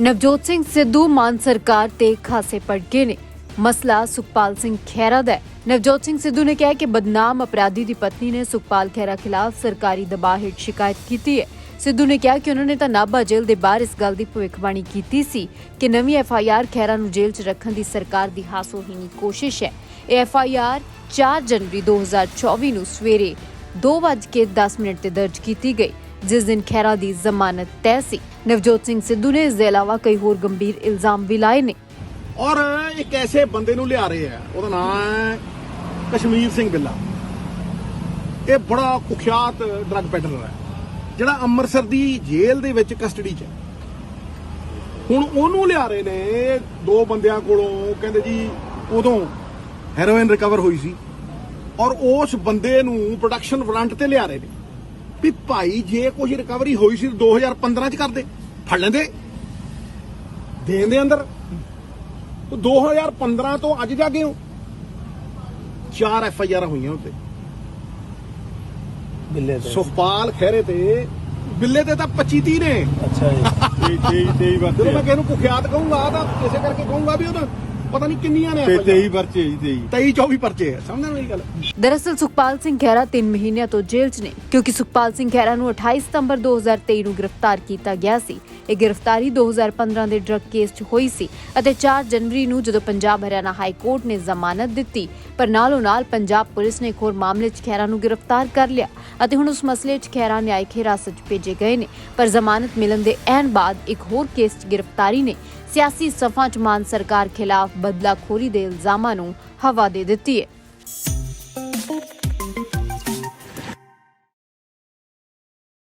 ਨਵਜੋਤ ਸਿੰਘ ਸਿੱਧੂ, ਮਾਨ ਸਰਕਾਰ ਤੇ ਖਾਸੇ ਪੜਕੇ ਨੇ। ਮਸਲਾ ਸੁਖਪਾਲ ਸਿੰਘ ਖਹਿਰਾ ਦਾ ਹੈ। ਨਵਜੋਤ ਸਿੰਘ ਸਿੱਧੂ ਨੇ ਕਿਹਾ ਕਿ ਬਦਨਾਮ ਅਪਰਾਧੀ ਦੀ ਪਤਨੀ ਨੇ ਸੁਖਪਾਲ ਖਹਿਰਾ ਖਿਲਾਫ ਸਰਕਾਰੀ ਦਬਾਅ ਹੇਠ ਸ਼ਿਕਾਇਤ ਕੀਤੀ ਹੈ। ਸਿੱਧੂ ਨੇ ਕਿਹਾ ਕਿ ਉਹਨਾਂ ਨੇ ਤਾਂ ਨਾਭਾ ਜੇਲ੍ਹ ਦੇ ਬਾਹਰ ਇਸ ਗੱਲ ਦੀ ਭਵਿੱਖਬਾਣੀ ਕੀਤੀ ਸੀ ਕਿ ਨਵੀਂ ਐਫ ਆਈ ਆਰ ਖਹਿਰਾ ਨੂੰ ਜੇਲ੍ਹ 'ਚ ਰੱਖਣ ਦੀ ਸਰਕਾਰ ਦੀ ਹਾਸੋਹੀਣੀ ਕੋਸ਼ਿਸ਼ ਹੈ। ਇਹ ਐਫ ਆਈ ਆਰ 4 ਜਨਵਰੀ 2024 ਨੂੰ ਸਵੇਰੇ 2:10 ਮਿੰਟ ਤੇ ਦਰਜ ਕੀਤੀ ਗਈ। ਜਿਸ ਦਿਨ ਖਹਿਰਾ ਦੀ ਜ਼ਮਾਨਤ ਤੈਅ ਸੀ। ਨਵਜੋਤ ਸਿੰਘ ਸਿੱਧੂ ਨੇ ਇਸ ਦੇ ਇਲਾਵਾ ਕਈ ਹੋਰ ਗੰਭੀਰ ਇਲਜ਼ਾਮ ਵੀ ਲਾਏ ਨੇ। ਔਰ ਇੱਕ ਐਸੇ ਬੰਦੇ ਨੂੰ ਲਿਆ ਰਹੇ ਆ? ਉਹਦਾ ਨਾਮ ਹੈ ਕਸ਼ਮੀਰ ਸਿੰਘ ਬਿੱਲਾ। ਇਹ ਬੜਾ ਕੁਖਿਆਤ ਡਰੱਗ ਪੈਡਲਰ ਹੈ, ਜਿਹੜਾ ਅੰਮ੍ਰਿਤਸਰ ਦੀ ਜੇਲ੍ਹ ਦੇ ਵਿੱਚ ਕਸਟਡੀ 'ਚ ਹੈ। ਹੁਣ ਉਹਨੂੰ ਲਿਆ ਰਹੇ ਨੇ ਦੋ ਬੰਦਿਆਂ ਕੋਲੋਂ, ਕਹਿੰਦੇ ਜੀ ਉਦੋਂ ਹੈਰੋਇਨ ਰਿਕਵਰ ਹੋਈ ਸੀ ਔਰ ਉਸ ਬੰਦੇ ਨੂੰ ਪ੍ਰੋਡਕਸ਼ਨ ਫਰੰਟ ਤੇ ਲਿਆ ਰਹੇ ਨੇ। ਵੀ ਭਾਈ ਜੇ ਕੁਝ ਰਿਕਵਰੀ ਹੋਈ ਸੀ ਤਾਂ 2015 ਚ ਕਰਦੇ। ਫੜ ਲੈਂਦੇ। ਦੇਣ ਦੇ ਅੰਦਰ। ਉਹ 2015 ਤੋਂ ਅੱਜ ਜਾ ਗਏ ਹੋ ਚਾਰ ਐਫ ਆਈ ਆਰ ਹੋਈਆਂ ਉੱਤੇ। ਬਿੱਲੇ ਤੇ। ਸੁਖਪਾਲ ਖਹਿਰੇ ਤੇ। ਬਿੱਲੇ ਤੇ ਤਾਂ 25 30 ਨੇ। ਅੱਛਾ ਜੀ। ਤੇਈ ਤੇਈ ਜਦੋਂ ਵਰਤੇ ਮੈਂ ਕਿਸੇ ਨੂੰ ਕੁਖਿਆਤ ਕਹੂੰਗਾ ਤਾਂ ਇਸੇ ਕਰਕੇ ਕਹੂੰਗਾ ਵੀ ਉਹ ਤਾਂ ਪਤਾ ਨਹੀਂ ਕਿੰਨੀਆਂ ਨੇ ਤੇ FIR ਤੇਈ ਵਰਤੇ ਜੀ ਤੇਈ। 23 24 ਪਰਚੇ ਹੈ ਸਮਝਦੇ ਮੇਰੀ ਗੱਲ। ਦਰਅਸਲ ਸੁਖਪਾਲ ਸਿੰਘ ਖਹਿਰਾ 3 ਮਹੀਨਿਆਂ ਤੋਂ ਜੇਲ੍ਹ 'ਚ ਨੇ ਕਿਉਂਕਿ ਸੁਖਪਾਲ ਸਿੰਘ ਖਹਿਰਾ ਨੂੰ 28 ਸਤੰਬਰ 2023 ਨੂੰ ਗ੍ਰਿਫਤਾਰ ਕੀਤਾ ਗਿਆ ਸੀ। ਇਹ ਗ੍ਰਿਫਤਾਰੀ 2015 ਦੇ ਡਰੱਗ ਕੇਸ 'ਚ ਹੋਈ ਸੀ ਅਤੇ 4 ਜਨਵਰੀ ਨੂੰ ਜਦੋਂ ਪੰਜਾਬ ਹਰਿਆਣਾ ਹਾਈ ਕੋਰਟ ਨੇ ਜ਼ਮਾਨਤ ਦਿੱਤੀ ਪਰ ਨਾਲੋਂ ਨਾਲ ਪੰਜਾਬ ਪੁਲਿਸ ਨੇ ਇੱਕ ਹੋਰ ਮਾਮਲੇ 'ਚ ਖਹਿਰਾ ਨੂੰ ਗ੍ਰਿਫਤਾਰ ਕਰ ਲਿਆ ਅਤੇ ਹੁਣ ਉਸ ਮਸਲੇ 'ਚ ਖਹਿਰਾ ਨਿਆਇਕ ਹਿਰਾਸਤ 'ਚ ਭੇਜੇ ਗਏ ਨੇ। ਪਰ ਜ਼ਮਾਨਤ ਮਿਲਣ ਦੇ ਐਨ ਬਾਅਦ ਇੱਕ ਹੋਰ ਕੇਸ 'ਚ ਗ੍ਰਿਫਤਾਰੀ ਨੇ ਸਿਆਸੀ ਸਫ਼ਾਂ 'ਚ ਮਾਨ ਸਰਕਾਰ ਖਿਲਾਫ ਬਦਲਾਖੋਰੀ ਦੇ ਇਲਜ਼ਾਮਾਂ ਨੂੰ ਹਵਾ ਦੇ ਦਿੱਤੀ ਹੈ